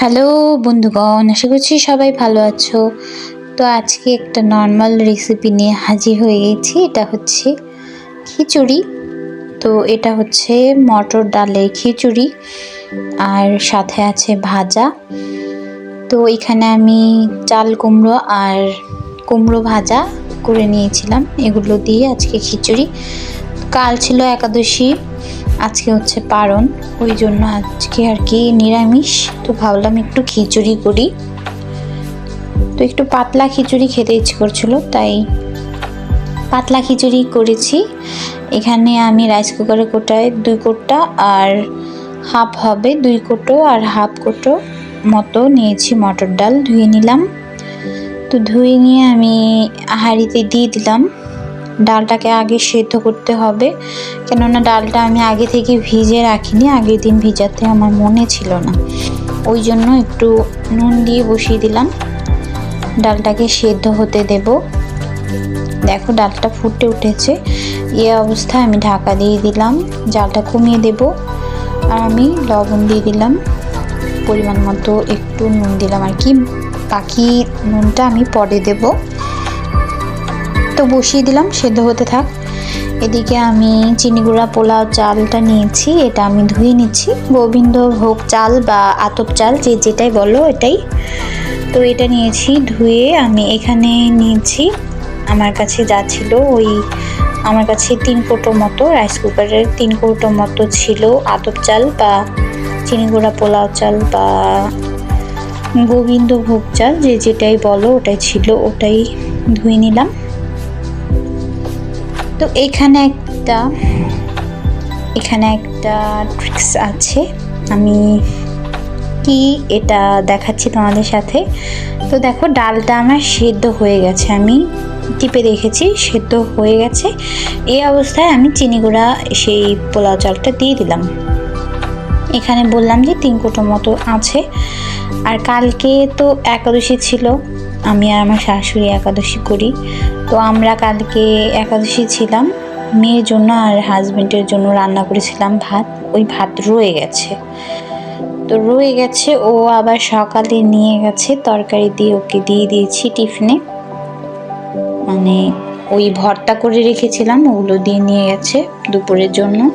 Hello বন্ধুগণ, আশা করছি সবাই ভালো আছো। তো আজকে একটা নর্মাল রেসিপি নিয়ে হাজির হয়ে গেছি, এটা হচ্ছে খিচুড়ি। তো এটা হচ্ছে মটর ডালের খিচুড়ি, আর সাথে আছে ভাজা। তো এখানে আমি চাল কুমড়ো আর কুমড়ো ভাজা করে নিয়েছিলাম, এগুলো দিয়ে আজকে খিচুড়ি। কাল ছিল একাদশী আজকে হচ্ছে পারণ, ওই জন্য আজকে আর কি নিরামিষ। তো ভাবলাম একটু খিচুড়ি করি। তো একটু পাতলা খিচুড়ি খেতে ইচ্ছে করছিল, তাই পাতলা খিচুড়ি করেছি। এখানে আমি রাইস কুকারে কোটায় দুই কোটা আর হাফ হবে দুই কোটো আর হাফ কোটো মতো নিয়েছি মটর ডাল, ধুয়ে নিলাম। তো ধুয়ে নিয়ে আমি হাঁড়িতে দিয়ে দিলাম। ডালটাকে আগে সেদ্ধ করতে হবে। কেননা ডালটা আমি আগে থেকে ভিজে রাখিনি, আগের দিন ভিজাতে আমার মনে ছিল না। ওই জন্য একটু নুন দিয়ে বসিয়ে দিলাম। ডালটাকে সেদ্ধ হতে দেব। দেখো ডালটা ফুটে উঠেছে। এ অবস্থায় আমি ঢাকা দিয়ে দিলাম। জালটা কমিয়ে দেব। আর আমি লবণ দিয়ে দিলাম। পরিমাণ মতো একটু নুন দিলাম। আর কি বাকি নুনটা আমি পরে দেবো। তো বসিয়ে দিলাম, সেদ্ধ হতে থাক। এদিকে আমি চিনি গুঁড়া, পোলাও চালটা নিয়েছি, এটা আমি ধুয়ে নিচ্ছি। গোবিন্দ ভোগ চাল বা আতপ চাল, যে যেটাই বলো এটাই। তো এটা নিয়েছি ধুয়ে আমি এখানে নিয়েছি, আমার কাছে যা ছিল ওই আমার কাছে তিন কোটো মতো রাইস কুকারের তিন কোটো মতো ছিল আতপ চাল বা চিনি গুঁড়া, পোলাও চাল বা গোবিন্দ ভোগ চাল, যে যেটাই বলো ওটাই ছিল, ওটাই ধুয়ে নিলাম। তো এখানে একটা এখানে একটা ট্রিক্স আছে। আমি কি এটা দেখাচ্ছি তোমাদের সাথে? তো দেখো, ডালটা আমার সেদ্ধ হয়ে গেছে। আমি টিপে দেখেছি সেদ্ধ হয়ে গেছে। এই অবস্থায় আমি চিনি গুঁড়া, সেই পোলাও চালটা দিয়ে দিলাম। এখানে বললাম যে তিন কোটো মতো আছে। আর কালকে তো একাদশী ছিল। আমি আর আমার শাশুড়ি একাদশী করি। তো আমরা কালকে একাদশী ছিলাম। মেয়ের জন্য আর হাজবেন্ডের জন্য রান্না করেছিলাম ভাত। ওই ভাত রয়ে গেছে। তো রয়ে গেছে, ও আবার সকালে নিয়ে গেছে তরকারি দিয়ে ওকে দিয়ে দিয়েছি টিফিনে। মানে ওই ভর্তা করে রেখেছিলাম, ওগুলো দিয়ে নিয়ে গেছে দুপুরের জন্য।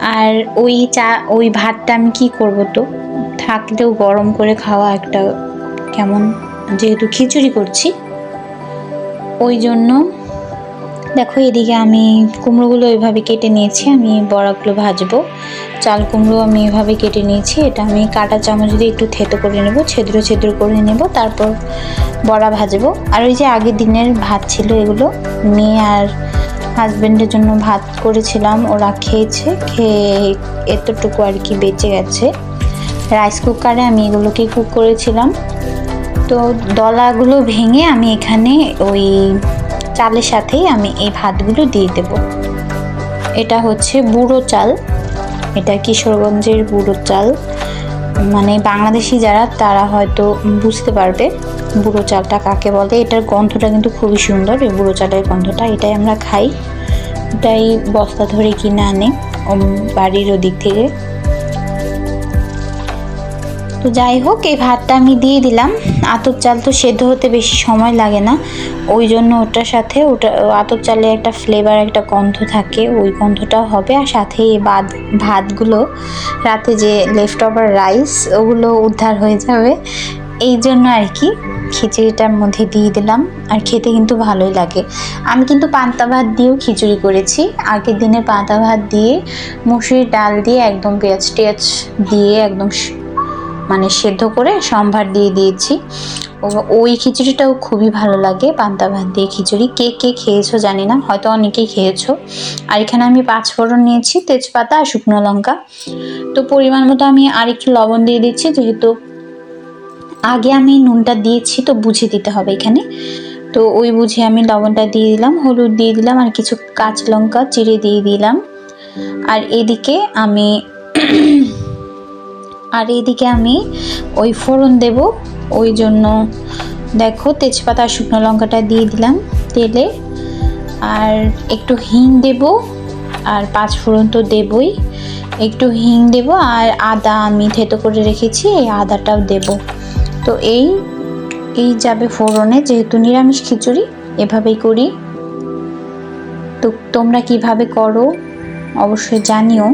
আর ওই চা, ওই ভাতটা আমি কী করব তো? থাকলেও গরম করে খাওয়া একটা কেমন যেহেতু খিচুড়ি করছি, ওই জন্য দেখো এদিকে আমি কুমড়োগুলো এভাবে কেটে নিয়েছি, আমি বড়াগুলো ভাজবো। চাল কুমড়ো আমি এভাবে কেটে নিয়েছি, এটা আমি কাটা চামচ দিয়ে একটু থেতো করে নেব, ছেদ্র ছেদ্র করে নেব, তারপর বড়া ভাজবো। আর ওই যে আগের দিনের ভাত ছিল এগুলো, মেয়ে আর হাজব্যান্ডের জন্য ভাত করেছিলাম, ওরা খেয়েছে, খেয়ে এতটুকু আর কি বেঁচে গেছে। রাইস কুকারে আমি এগুলোকে কুক করেছিলাম। তো দলাগুলো ভেঙে আমি এখানে ওই চালের সাথেই আমি এই ভাতগুলো দিয়ে দেব। এটা হচ্ছে বুড়ো চাল। এটা কিশোরগঞ্জের বুড়ো চাল। মানে বাংলাদেশি যারা, তারা হয়তো বুঝতে পারবে বুড়ো চালটা কাকে বলে। এটার গন্ধটা কিন্তু খুবই সুন্দর, এই বুড়ো চালের গন্ধটা। এটাই আমরা খাই। এটাই বস্তা ধরে কিনে আনে বাড়ির ওদিক থেকে। তো যাই হোক, এই ভাতটা আমি দিয়ে দিলাম। আতপ চাল তো সেদ্ধ হতে বেশি সময় লাগে না। ওই জন্য ওটার সাথে ওটা, আতপ চালে একটা ফ্লেভার একটা গন্ধ থাকে। ওই গন্ধটাও হবে। আর সাথে এই বাদ, ভাতগুলো, রাতে যে লেফট ওভার রাইস ওগুলো উদ্ধার হয়ে যাবে। এই জন্য আর কি, খিচুড়িটার মধ্যে দিয়ে দিলাম। আর খেতে কিন্তু ভালোই লাগে। আমি কিন্তু পান্তা ভাত দিয়েও খিচুড়ি করেছি। আগের দিনে পান্তা ভাত দিয়ে, মুসুরির ডাল দিয়ে একদম পেঁয়াজ টেয়াজ দিয়ে একদম মানে সেদ্ধ করে সম্ভার দিয়ে দিয়েছি। ওই খিচুড়িটাও খুবই ভালো লাগে, পান্তা ভাত দিয়ে খিচুড়ি। কে কে খেয়েছো জানি না, হয়তো অনেকেই খেয়েছো। আর এখানে আমি পাঁচ ফোড়ন নিয়েছি, তেজপাতা আর শুকনো লঙ্কা। তো পরিমাণ মতো আমি আর একটু লবণ দিয়ে দিচ্ছি, যেহেতু আগে আমি নুনটা দিয়েছি, তো বুঝে দিতে হবে এখানে। তো ওই বুঝে আমি লবণটা দিয়ে দিলাম, হলুদ দিয়ে দিলাম, আর কিছু কাঁচা লঙ্কা চিড়ে দিয়ে দিলাম। আর এদিকে আমি আর এদিকে আমি ওই ফোড়ন দেব। ওই জন্য দেখো তেজপাতা শুকনো লঙ্কাটা দিয়ে দিলাম তেলে। আর একটু হিং দেব আর পাঁচ ফোড়ন তো দেবই। একটু হিং দেব আর আদা আমি থেতো করে রেখেছি, এই আদাটাও দেব। তো এই এই যাবে ফোড়নে, যেহেতু নিরামিষ খিচুড়ি, এভাবেই করি। তো তোমরা কীভাবে করো অবশ্যই জানিও।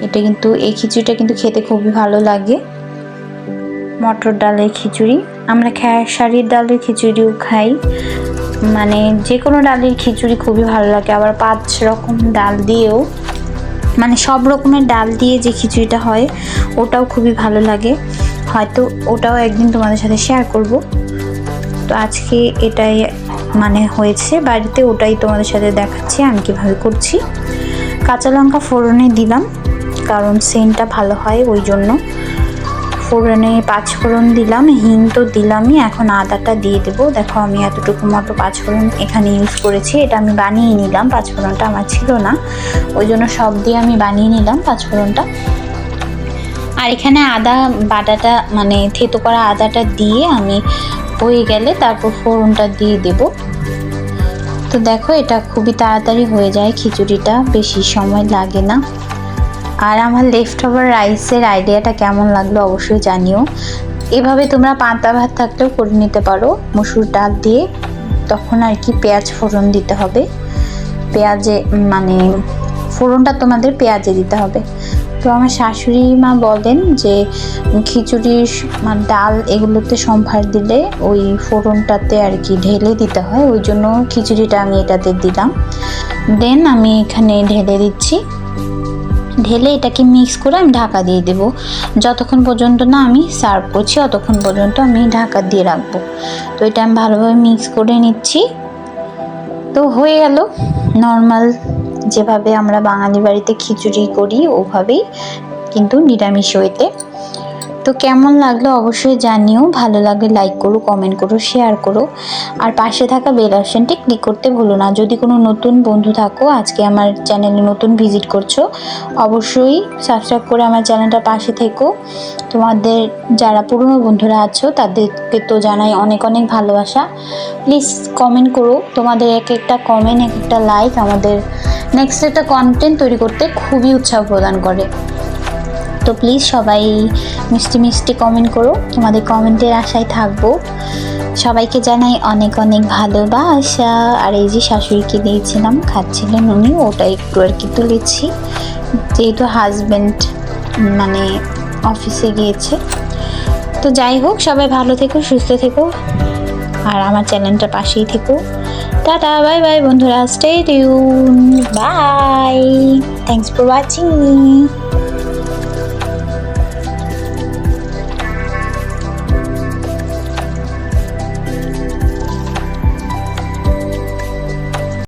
এটা কিন্তু, এই খিচুড়িটা কিন্তু খেতে খুবই ভালো লাগে। মটর ডালের খিচুড়ি। আমরা খেসারির ডালের খিচুড়িও খাই। মানে যে কোনো ডালের খিচুড়ি খুবই ভালো লাগে। আবার পাঁচ রকম ডাল দিয়েও মানে সব রকমের ডাল দিয়ে যে খিচুড়িটা হয়, ওটাও খুবই ভালো লাগে। হয়তো ওটাও একদিন তোমাদের সাথে শেয়ার করব। তো আজকে এটাই মানে হয়েছে। বাড়িতে ওটাই তোমাদের সাথে দেখাচ্ছি আমি কীভাবে করছি। কাঁচা লঙ্কা ফোড়নে দিলাম। কারণ সেন্টটা ভালো হয়, ওই জন্য। ফোড়নে পাঁচফোড়ন দিলাম, হিং তো দিলামই, এখন আদাটা দিয়ে দেবো। দেখো, আমি এতটুকু মতো পাঁচফোড়ন এখানে ইউজ করেছি, এটা আমি বানিয়ে নিলাম, পাঁচফোড়নটা আমার ছিল না। ওই জন্য সব দিয়ে আমি বানিয়ে নিলাম পাঁচফোড়নটা। আর এখানে আদা বাটাটা মানে থেতো করা আদাটা দিয়ে আমি হয়ে গেলে তারপর ফোড়নটা দিয়ে দেব। তো দেখো, এটা খুবই তাড়াতাড়ি হয়ে যায়, খিচুড়িটা, বেশি সময় লাগে না। আর আমার লেফট ওভার রাইসের আইডিয়াটা কেমন লাগল অবশ্যই জানিও। এভাবে তোমরা পান্তা ভাত থাকলেও করে নিতে পারো, মসুর ডাল দিয়ে। তখন আর কি পেঁয়াজ ফোড়ন দিতে হবে। পেঁয়াজে মানে ফোড়নটা তোমাদের পেঁয়াজে দিতে হবে। তো আমার শাশুড়ি মা বলেন যে, খিচুড়ির মানে ডাল এগুলোতে সম্ভার দিলে ওই ফোড়নটাতে আর কি ঢেলে দিতে হয়। ওই জন্য খিচুড়িটা আমি এটাতে দিলাম। দেন আমি এখানে ঢেলে দিচ্ছি। ঢেলে এটাকে মিক্স করে আমি ঢাকা দিয়ে দেবো। যতক্ষণ পর্যন্ত না আমি সার্ভ করছি ততক্ষণ পর্যন্ত আমি ঢাকা দিয়ে রাখব। তো এটা আমি ভালোভাবে মিক্স করে নিচ্ছি। তো হয়ে গেল। নর্মাল যেভাবে আমরা বাঙালি বাড়িতে খিচুড়ি করি, ওভাবেই কিন্তু নিরামিষ হইতে। তো কেমন লাগল অবশ্যই জানিও। ভালো লাগলে লাইক করো কমেন্ট করো শেয়ার করো। আর পাশে থাকা বেল অপশানটি ক্লিক করতে ভুলো না। যদি কোনো নতুন বন্ধু থাকো, আজকে আমার চ্যানেলে নতুন ভিজিট করছ, অবশ্যই সাবস্ক্রাইব করে আমার চ্যানেলটা পাশে থেকো। তোমাদের যারা পুরনো বন্ধুরা আছো, তাদেরকে তো জানাই অনেক অনেক ভালোবাসা। প্লিজ কমেন্ট করো। তোমাদের এক একটা কমেন্ট এক একটা লাইক আমাদের নেক্সট একটা কন্টেন্ট তৈরি করতে খুবই উৎসাহ প্রদান করে। তো প্লিজ সবাই মিষ্টি মিষ্টি কমেন্ট করো। তোমাদের কমেন্টের আশায় থাকব। সবাইকে জানাই অনেক অনেক ভালোবাসা। আর এই যে শাশুড়িকে দিয়েছিলাম, খাচ্ছিলেন উনি, ওটা একটু আর কি তুলেছি। যেহেতু হাজব্যান্ড মানে অফিসে গিয়েছে। তো যাই হোক, সবাই ভালো থেকো, সুস্থ থেকো। আর আমার চ্যানেলটা পাশেই থেকো। টাটা বাই বাই বন্ধুরা stay tune bye thanks for watching